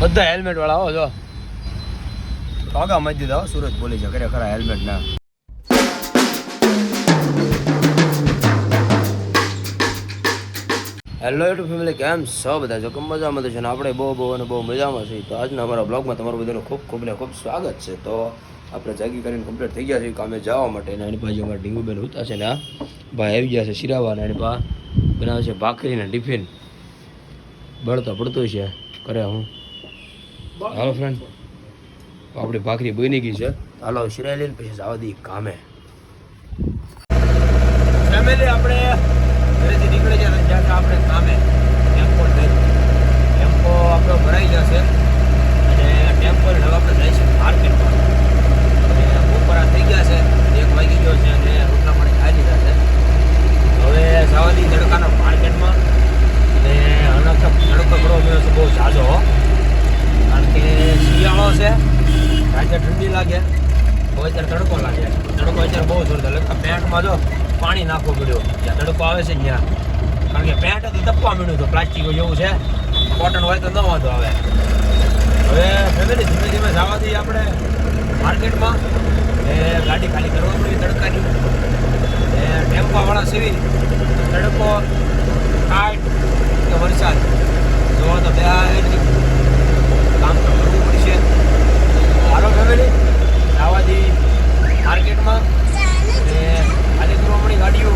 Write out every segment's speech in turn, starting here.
બધા હેલ્મેટ વાળા આવો જો. કાગા મજી દીધા હો, સુરત કરે ખરા હેલ્મેટ ના. હેલો યુટ્યુબ ફેમિલી કેમ છો બધા? જો કે મજામાં તો છે ને આપણે બહુ બહુ અને બહુ મજામાં છીએ. તો આજના અમારા બ્લોગમાં તમારું બધાનું ખૂબ ખૂબ ને ખૂબ સ્વાગત છે. તો આપણે જાગી કરીને કમ્પ્લીટ થઈ ગયા છીએ કામે જવા માટે અને એની પાછી અમારા ડીંગુબેન ઉતા છે ને આ ભાઈ આવી ગયા છે શિરાવા અને એની પા બનાવે છે ભાખરીને ટિફિન. બળતો પડતું છે. કરે હું હાલો ફ્રેન્ડ આપણી ભાખરી બની ગઈ છે. હાલો, શિરાઈ લઈને પછી જવા દઈએ કામે. ફેમિલી આપણે ઘરેથી નીકળી ગયા જ્યાં આપણે કામે. ટેમ્પો ટેમ્પો આપણો ભરાઈ જશે. અને ટેમ્પો હવે આપણે જઈશું. માર્કેટમાં અને બપોરા થઈ ગયા છે એક વાગી ગયો છે અને રોટલા પાણી ખાઈ લીધા છે હવે જવાની તડકાના માર્કેટમાં અને હમણાં તો તડકો પડવો મળ્યો છે બહુ ઝાઝો હો કારણ કે શિયાળો છે રાતે ઠંડી લાગે તો અત્યારે તડકો લાગે તડકો અત્યારે બહુ જોરદાર એટલે પેન્ટમાં જો પાણી નાખવું પડ્યું જ્યાં આવે છે ત્યાં કારણ કે પેન્ટ હતું, તપવા મળ્યું હતું. પ્લાસ્ટિક જેવું છે. કોટન હોય તો ન વાંધો આવે. હવે ફેમિલી ધીમે ધીમે જવાથી આપણે માર્કેટમાં એ ગાડી ખાલી કરવા પડી, તડકાની. એ ટેમ્પાવાળા સીવી તડકો કાટ કે વરસાદ. જોવા તો બે કામ તો કરવું પડશે. હાલો ફેમિલી જવાથી માર્કેટમાં અને ખાલી કરવા ગાડીઓ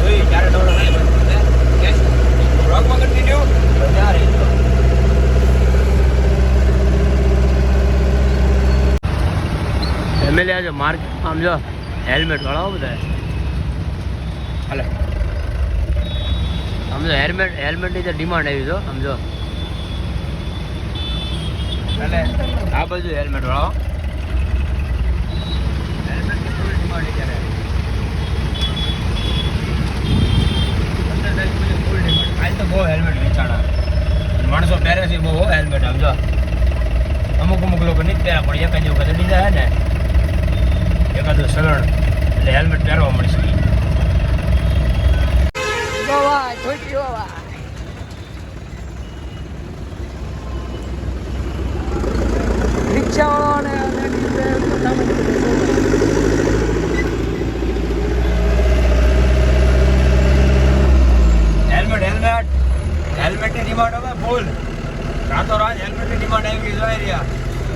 જોઈ ક્યારે દોડો થાય બધું કેશ બ્લોગમાં કન્ટિન્યુ બધા રહેજો ફેમિલી આજે માર્કેટ આમ જો, હેલ્મેટ વાળા બધા. હાલે. આમ જો, હેલ્મેટ, હેલ્મેટની તો ડિમાન્ડ આવી જો, આમ જો. એટલે આ બાજુ હેલ્મેટ વાળો બહુ હેલ્મેટ વેચાણા. માણસો પહેરે છે બહુ હેલ્મેટ, આમ જો. અમુક અમુક લોકો નહીં પહેરા પણ એક જ વખતે બીજા હે ને. એકાદું સલણ એટલે હેલ્મેટ પહેરવા મળશે. ગવાય ખોટી ગવાય રિક્ષાવાળાને હેલ્મેટ હેલ્મેટ હેલ્મેટની ડિમાન્ડ હવે ફૂલ રાતો રાત હેલ્મેટની ડિમાન્ડ આવી ગઈ જોઈ રહ્યા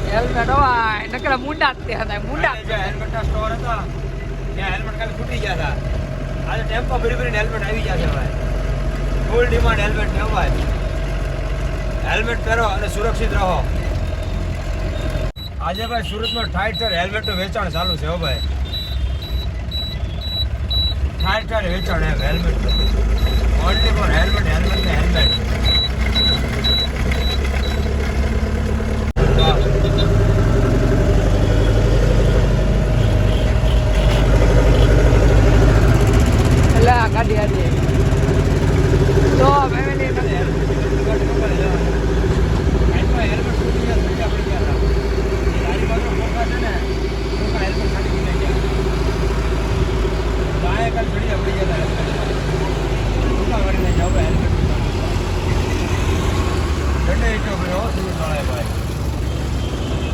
હેલ્મેટ હોય નકરા મુંડા જ તે હતા મુંડા જે હેલ્મેટના સ્ટોર હતા ત્યાં ફૂટી ગયા હતા. આજે ટેમ્પો ભરી ભરીને હેલ્મેટ આવી ગયા છે ભાઈ. ફૂલ ડિમાન્ડ હેલ્મેટ ભાઈ. હેલ્મેટ પહેરો અને સુરક્ષિત રહો. આજે ભાઈ સુરતમાં ઠાઠ ઠાર હેલ્મેટનું વેચાણ ચાલુ છે હો ભાઈ. ઠાઠ ઠાર વેચાણ એમ helmet only for helmet helmet ને હેલ્મેટ એટલે આ ગાડી આવી તો ફેમિલી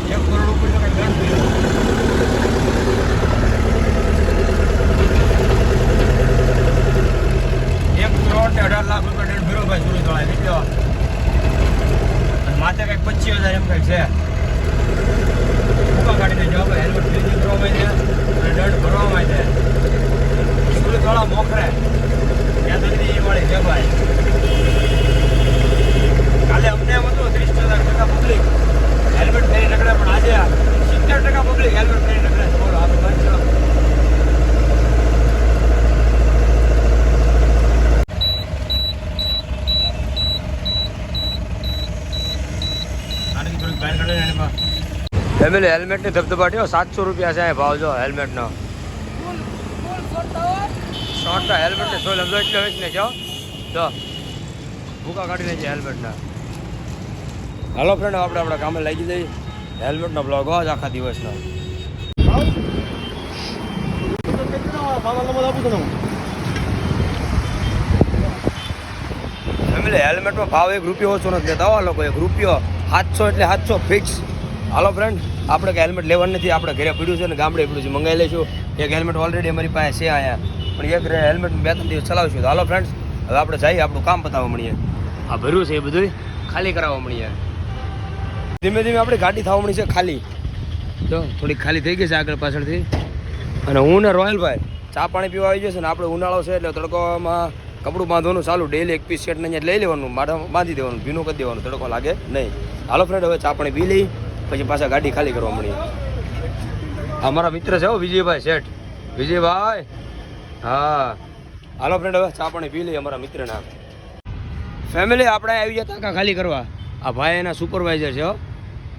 એક કરોડ ઉપર તો કઈ દંડ થયો એક કરોડ ને અઢાર લાખ રૂપિયા દંડ ભર્યો ભાઈ સુરત વાળા નીકળ્યો અને માથે કંઈક પચીસ હજાર એમ કંઈક છે ઊભા કાઢીને જવાબ હેલ્મેટ ફ્રીઝિંગ કરવામાં છે અને દંડ ભરવામાં છે સુરત વાળા મોખરે ત્યાં સુધી એ વાળી છે ભાઈ કાલે અમને એમ હતું ત્રીસ ટકા પબ્લિક હેલ્મેટ પહેરી નીકળે પણ આજે સિત્તેર ટકા પબ્લિક હેલ્મેટ પહેરી નીકળે છે બોલો આપણે બંધ છો ફેમિલી, હેલ્મેટની ધબધબાટીઓ સાતસો રૂપિયા છે ભાવ, જો હેલ્મેટનો. શોર્ટના હેલ્મેટને સોલ સમજો એટલો વેચ ને, જો. ભૂકા કાઢીને છે હેલ્મેટના. હાલો ફ્રેન્ડ આપણે આપણા કામે લાગી જઈએ. હેલ્મેટનો બ્લોગ હોય આખા દિવસનો. ફેમિલી હેલ્મેટમાં ભાવ એક રૂપિયો ઓછો નથી લેતા લોકો, એક રૂપિયો. સાતસો એટલે સાતસો ફિક્સ હાલો ફ્રેન્ડ આપણે કે હેલ્મેટ લેવાનું નથી, આપણે ઘરે પડ્યું છે ને ગામડે પીડ્યું છે મંગાવી લઈશું. એક હેલ્મેટ ઓલરેડી અમારી પાસે છે અહીંયા. પણ એક હેલ્મેટ બે ત્રણ દિવસ ચલાવશું. તો હાલો ફ્રેન્ડ્સ હવે આપણે જઈએ, આપણું કામ પતાવવા મળીએ. આ ભર્યું છે એ બધું ખાલી કરાવવા મળીએ. ધીમે ધીમે આપણી ગાડી થવા મળી છે ખાલી. તો થોડીક ખાલી થઈ ગઈ છે આગળ પાછળથી. અને હું ને રોયલભાઈ, ચા પાણી પીવા આવી જશે ને આપણે ઉનાળો છે એટલે તડકોમાં કપડું બાંધવાનું ચાલુ. ડેલી એક પીસ શર્ટ નહીં અહીંયા લઈ લેવાનું માથા બાંધી દેવાનું, ભીનું કરી દેવાનું, તડકો લાગે નહીં. હાલો ફ્રેન્ડ હવે ચા પાણી પી લઈ પછી પાછા ગાડી ખાલી કરવા મળી અમારા મિત્ર છે હો વિજયભાઈ શેઠ. વિજયભાઈ? હા. હાલો ફ્રેન્ડ હવે ચા પાણી પી લઈએ અમારા મિત્રના. ફેમિલી આપણે આવી જતા તાકા ખાલી કરવા. આ ભાઈ એના સુપરવાઇઝર છે હો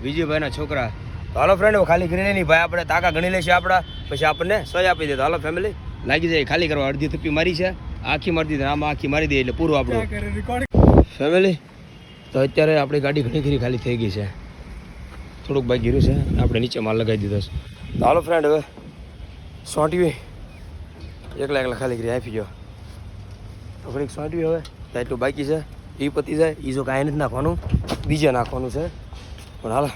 વિજયભાઈના છોકરા. હાલો ફ્રેન્ડ ખાલી કરી નહીં ભાઈ આપણે તાકા ગણી લેશે આપણા પછી આપણને સહી આપી દે તો હાલો ફેમિલી લાગી જાય ખાલી કરવા અડધી થપ્પી મારી છે. આખી મારી દીધી આમાં આખી મારી દે એટલે પૂરું આપણું. ફેમિલી તો અત્યારે આપણી ગાડી ઘણી ખરી ખાલી થઈ ગઈ છે. થોડુંક બાઈક ગીર્યું છે. આપણે નીચે માલ લગાવી દીધો છે. તો હાલો ફ્રેન્ડ હવે. સોંટવી. એકલા એકલા ખાલી કરી આપી ગયો. તો સોંટવી હવે. તો એટલું બાકી છે. એ પતી જાય. એ જો કાંઈ નથી નાખવાનું. બીજે નાખવાનું છે. પણ હાલો.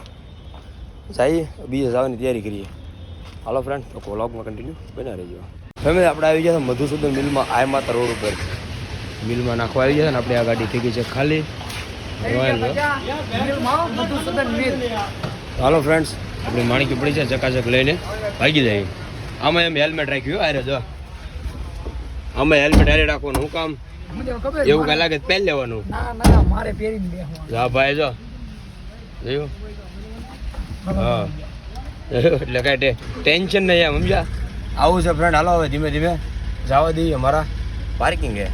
જઈએ. બીજે જવાની તૈયારી કરીએ. હાલો ફ્રેન્ડ તો કોલોગમાં કન્ટિન્યુ બના રહેજો. ફેમિલી આપણે આવી ગયા મધુસૂદન મિલમાં આય માતા રોડ ઉપર. મિલમાં નાખવા આવી ગયા ને આપણે આ ગાડી થઈ ગઈ છે ખાલી. હાલો ફ્રેન્ડ્સ આપણે માણકી પડી છે ચકાચક લઈને ભાગી જાય આમાં એમ હેલ્મેટ રાખ્યું આરે જો. આમાં હેલ્મેટ હારે રાખવાનું, હું કામ? એવું કઈ લાગે પહેલ લેવાનું. હા ભાઈ, જો. જોયું? હા. એટલે કાંઈ ટેન્શન નહીં એમ, સમજ્યા? આવું છે ફ્રેન્ડ હાલો હવે ધીમે ધીમે જવા દઈએ મારા પાર્કિંગ હે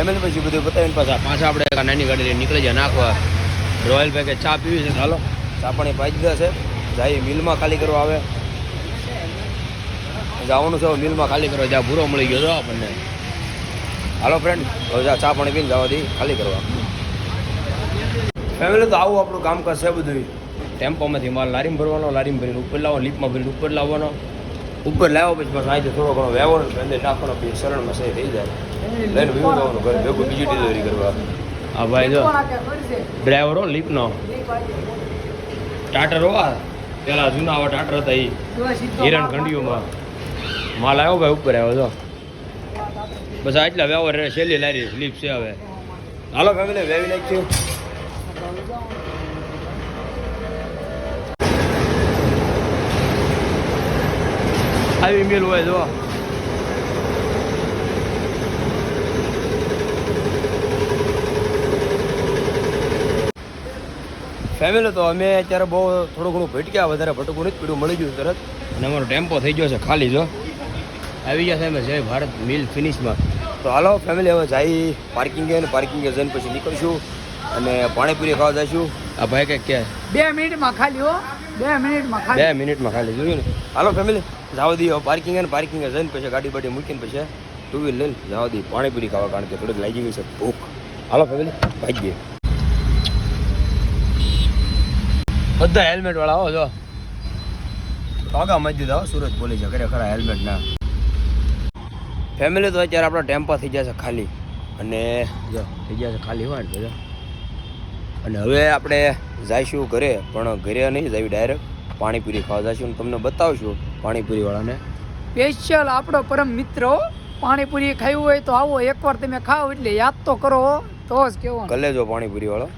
એમએલ પછી બધું બતાવીને પાછા. પાછા આપણે નાની ગાડી નીકળી જાય. નાખવા. રોયલ પેકેજ ચા પીવી છે? ચાલો હાલો. ચા પાણી પાઈ દીધા છે. જાય મિલમાં ખાલી કરવા આવે. જવાનું છે મિલમાં ખાલી કરવા. જ્યાં ભૂરો મળી ગયો છો આપણને. હાલો ફ્રેન્ડ હવે ચા પાણી પીને જવા દઈએ ખાલી કરવા. ફેમિલી તો આવું આપણું કામકાજ છે બધું ટેમ્પોમાંથી માલ લારીમાં ભરવાનો લારીમાં ભરીને ઉપર લાવવાનો લીપમાં ભરીને ઉપર લાવવાનો. ઉપર લાવ્યો પછી પાછો આજે થોડો ઘણો વ્યવહાર અંદર નાખવાનો પછી શરણમાં સહી થઈ જાય. લઈને વિવું જવાનું ઘરે ભેગું બીજી ડિલિવરી કરવા. આ ભાઈ જો ડ્રાઈવર હો લીપનો ટાટર હોવા પેલા જૂના આવા ટાટર હતા એ હિરણ ખંડીઓમાં માલ આવ્યો ભાઈ ઉપર આવ્યો જો. બસ આટલા વ્યવહાર રહે છેલ્લી લારી લીપ છે હવે. હાલો ફેમિલી વેવી નાખ્યું આવી ફેમિલી તો અમે અત્યારે બહુ થોડું ઘણું ભટક્યા, વધારે ભટકું નથી પીડું મળી ગયું તરત. અને અમારો ટેમ્પો થઈ ગયો છે ખાલી, જો. આવી ગયા છે અમે જય ભારત મિલ ફિનિશમાં તો હાલો ફેમિલી હવે જઈ પાર્કિંગે અને પાર્કિંગે જઈને પછી નીકળશું અને પાણીપુરી ખાવા જઈશું. આ ભાઈ કંઈક કે બે મિનિટમાં ખાલી હો. બે મિનિટમાં બે મિનિટમાં ખાલી, જોયું ને? હાલો ફેમિલી જાવ દઈએ. પાર્કિંગ અને પાર્કિંગ જઈને પછી ગાડી બાડી મૂકીને પછી ટુ વ્હીલ લઈને જવા દઈએ. પાણીપુરી ખાવા, કારણ કે થોડીક લાગી ગઈ છે ભૂખ. હાલો ફેમિલી ભાગીએ બધા હેલ્મેટ વાળા હો, જો. કાકા મજ દીધા હો સુરત બોલી છે. ખરેખર હેલ્મેટ ના. ફેમિલી તો અત્યારે આપણો ટેમ્પો થઈ જશે ખાલી. અને, જો, થઈ જશે ખાલી હોય ને અને હવે આપણે જઈશું ઘરે પણ ઘરે નહીં જઈએ ડાયરેક્ટ પાણીપુરી ખાવા જઈશું અને તમને બતાવશું પાણીપુરી વાળાને સ્પેશિયલ આપણો પરમ મિત્ર પાણીપુરી ખાવી હોય તો આવો એકવાર તમે ખાઓ એટલે યાદ તો કરો તો જ કેવો કલેજો પાણીપુરી વાળો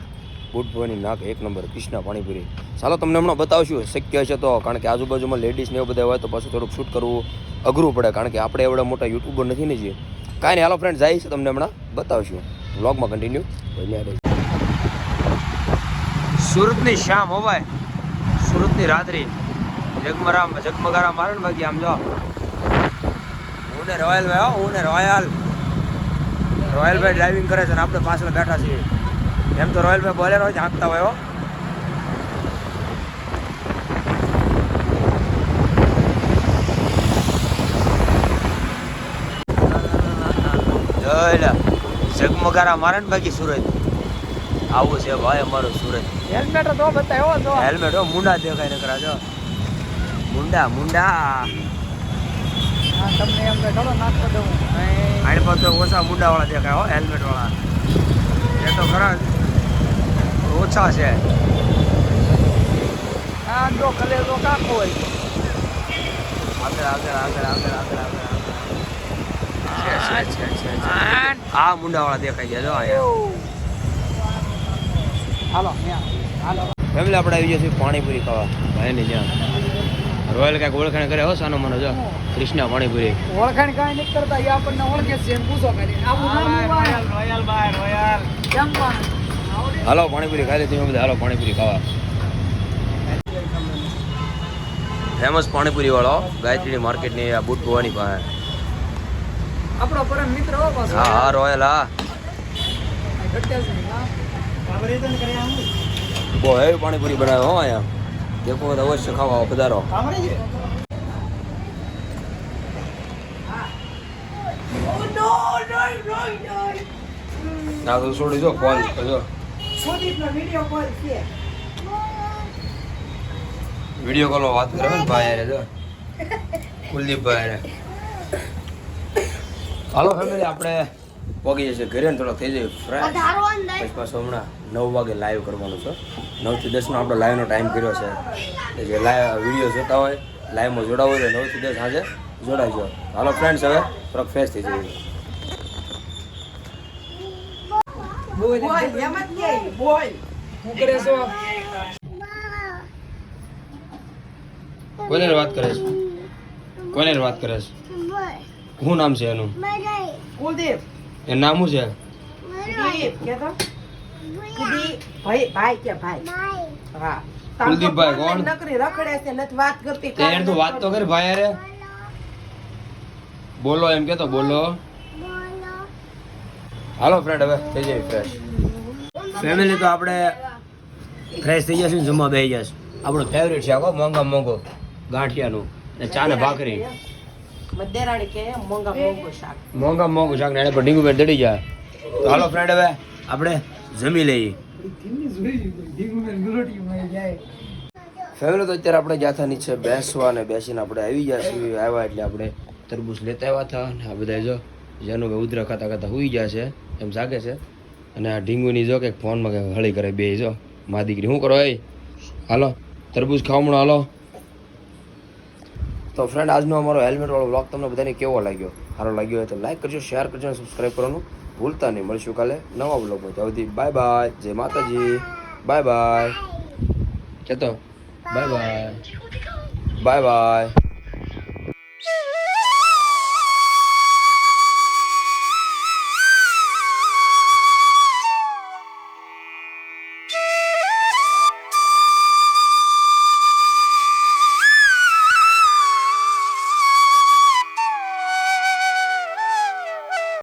બુટ ભવાની નાક એક નંબર કૃષ્ણા પાણીપુરી. ચાલો તમને હમણાં બતાવશું શક્ય છે તો કારણ કે આજુબાજુમાં લેડીઝ ને એવું બધા હોય તો પાછું થોડુંક શૂટ કરવું અઘરું પડે કારણ કે આપણે એવડા મોટા યુટ્યુબર નથી ને જે. કાંઈ નહીં હાલો ફ્રેન્ડ જાય છે તમને હમણાં. બતાવશું. વ્લોગમાં કન્ટિન્યુ સુરતની શામ હો ભાઈ સુરતની રાત્રિ. જગમરા જગમગારા મારે ને બાકી આમ જો. હું ને રોયલ ભાઈ હો ને રોયલ. ભાઈ ડ્રાઇવિંગ કરે છે ને આપણે પાછળ બેઠા છીએ. એમ તો રોયલ ભાઈ બોલેરો હોય હાંકતા હોય જગમગારા મારે ને બાકી સુરત. આવું છે ભાઈ અમારું સુરત. હેલ્મેટ તો બતાવ્યો તો હેલ્મેટ મુંડા દેખાય ને કરા જો. મુંડા મુંડા. તમને એમ કે ચલો નાખતો દઉં આડ પર તો ઓછા મુંડા વાળા દેખાય હો હેલ્મેટ વાળા એ તો ખરા ઓછા છે. આ જો કલે તો કાકો હોય. આગળ આગળ આગળ આગળ આગળ આગળ છે, મુંડા વાળા. આ દેખાઈ ગયા જો અહીંયા. હાલો હાલો. ફેમિલી આપણે આવી જશે પાણીપુરી ખાવા. ભાઈ ભાઈની જ્યાં રોયલ કાંઈક ઓળખાણ કરે હો સાનો મનો જો. કૃષ્ણ પાણીપુરી. ઓળખાણ કાંઈ નહીં કરતા એ આપણને ઓળખે છે એમ પૂછો ખાલી. Royal by royal. કેમ હાલો પાણીપુરી ખાઈ લીધી બધા હાલો પાણીપુરી ખાવા. ફેમસ પાણીપુરી વાળો ગાયત્રી માર્કેટની આ બુટ ભવાની પાસે. આપણો પરમ મિત્ર હા હા રોયલ હા. બહુ હેવી પાણીપુરી બનાવ્યો હો અહીંયા. દેખો તો અવશ્ય ખાવા પધારો. ના તો છોડી જો કોલ જો વીડિયો કોલમાં વાત કરે ને ભાઈ જો. કુલદીપભાઈ હાલો ફેમિલી આપણે પગી જશે ઘરે ને થોડો થઈ જાય ફ્રેશ પછી પાછું હમણાં નવ વાગે લાઈવ કરવાનું છે. નવથી દસનો આપણો લાઈવનો ટાઈમ કર્યો છે. જે લાઈવ વીડિયો જોતા હોય લાઈવમાં જોડાવો હોય તો નવથી દસ સાંજે જોડાજો હાલો ફ્રેન્ડ્સ હવે થોડોક ફ્રેશ થઈ જઈએ. છો? કોને વાત કરે છે? કોને વાત કરે છે? શું નામ છે એનું? કુલદીપ. એનું નામ શું છે? કુલદીપ કે તો કુલદીપ ભાઈ ભાઈ કે ભાઈ? હા. કુલદીપભાઈ કોણ? નકરી રખડે છે નથી વાત કરતી તે યાર વાત તો કરી ભાઈ અરે બોલો એમ કે તો બોલો. હાલો ફ્રેન્ડ હવે થઈ જાય ફ્રેશ ફેમિલી તો આપણે ફ્રેશ થઈ જશે જમવા બેસી જશે. આપણું ફેવરેટ છે આખો મોંઘા મોંઘો ગાંઠિયાનું ને ચા ને ભાખરી. કે મોંઘા મોંઘું શાક. મોંઘા મોંઘું શાક ને એને પર દડી જાય તો હાલો ફ્રેન્ડ હવે આપણે જમી લઈએ. જાય ફેમિલી તો અત્યારે આપણે જાતા નીચે બેસવા ને બેસીને આપણે આવી ગયા છીએ આવ્યા એટલે આપણે તરબૂચ લેતા આવ્યા હતા અને આ બધા જો જેનું કે ઉધરા ખાતા ખાતા હુઈ ગયા છે એમ જાગે છે. અને આ ઢીંગુની જો કે ફોનમાં કંઈક હળી કરે બે જો. મા દીકરી શું કરો એ? હાલો તરબૂચ ખાવમણો હાલો. તો ફ્રેન્ડ આજનો અમારો હેલ્મેટવાળો બ્લોગ તમને બધાને કેવો લાગ્યો? સારો લાગ્યો હોય તો લાઈક કરજો શેર કરજો અને સબસ્ક્રાઈબ કરવાનું ભૂલતા નહીં. મળીશું કાલે નવા બ્લોગમાં ત્યાં સુધી બાય બાય જય માતાજી. બાય બાય કેતો બાય બાય બાય બાય